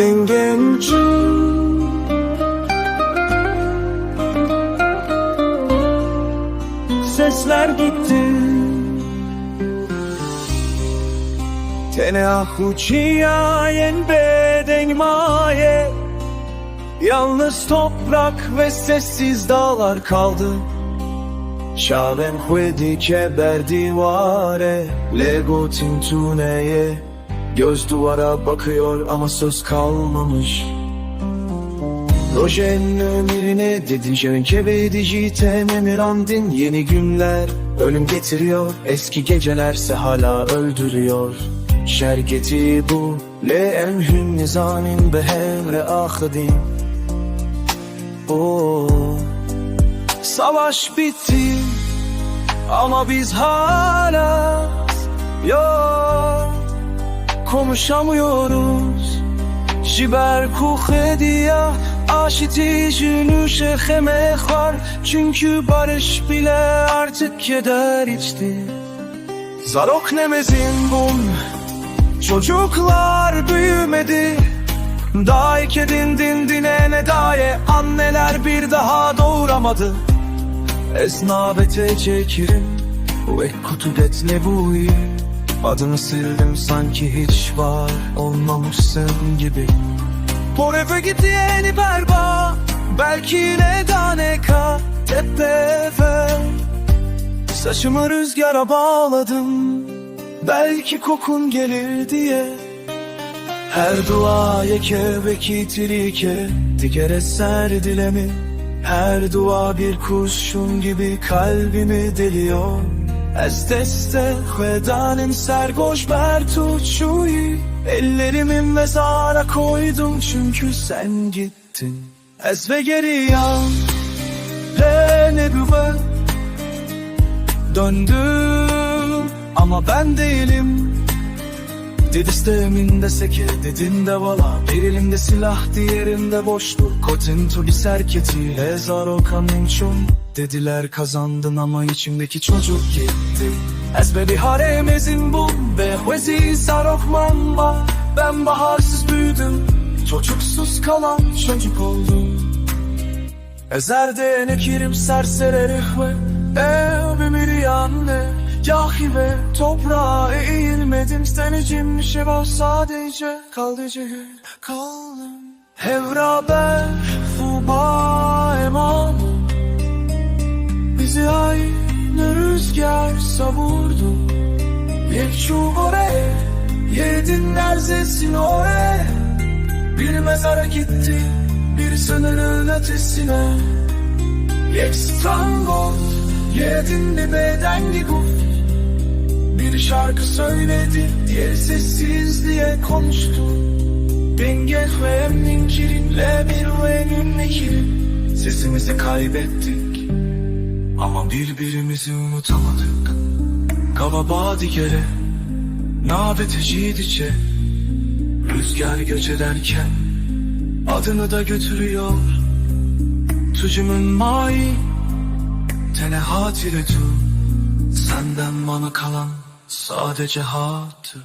uçun Sesler gitti. Teneahuciyen beden maye. Yalnız toprak ve sessiz dağlar kaldı. Şaven huedi keber divare. Lego tintuneye Göz duvara bakıyor ama söz kalmamış. Rojen ömrüne dedin Jönke ve dijite memirandin Yeni günler ölüm getiriyor Eski gecelerse hala öldürüyor. Şerketi bu Le emhün nizamin behemre ahadin Oo. Savaş bitti ama biz hala yok konuşamıyoruz. Jiber kuhediye aşiti jünüşe var çünkü barış bile artık keder içti. Zarok nemezin bun. Çocuklar büyümedi. Daha iki din din dine ne daye Anneler bir daha doğuramadı. Esnabete çekirim Ve kutubet ne bu iyi Adını sildim sanki hiç var olmamışsın gibi. Por eve gitti yeni berba Belki ne daneka tepefe Saçımı rüzgara bağladım Belki kokun gelir diye. Her dua yeke ve kitrike Diker eser dilemi. Her dua bir kurşun gibi kalbimi deliyor Ez deste vedanin sergoş bertuçuyi Ellerimin mezara koydum çünkü sen gittin Ez ve geri yan Pe ne güven Döndüm ama ben değilim Didisteminde seke dedinde vala. Bir elimde silah diğerinde boşluk. Kotin tu bir serketi Ezaro kaminçum Dediler kazandın ama içimdeki çocuk gitti. Ezbe bir haremezin bu Ve huezi sarokman var. Ben baharsız büyüdüm Çocuksuz kalan çocuk oldum. Ezerde ne kirim sersererih ve Evimir ve toprağa eğilmedim. Seni cimmişe var sadece. Kaldıcı kaldım Hevra ben fuba emamım Bizi aynı rüzgar savurdu. Bir çuvare Yedin nerzesin oraya Bir mezara gitti Bir sınırın ötesine. Yek strangot Yedin bir bedenli guf? Bir şarkı söyledi Diğer sessizliğe konuştu. Dengel ve emnin kirinle bir ve emnikirin Sesimizi kaybettik Ama birbirimizi unutamadık. Kavaba digere Nabete cidiçe Rüzgar göç ederken Adını da götürüyor. Tucumun mai Tenehat ile tu Senden bana kalan sadece hatır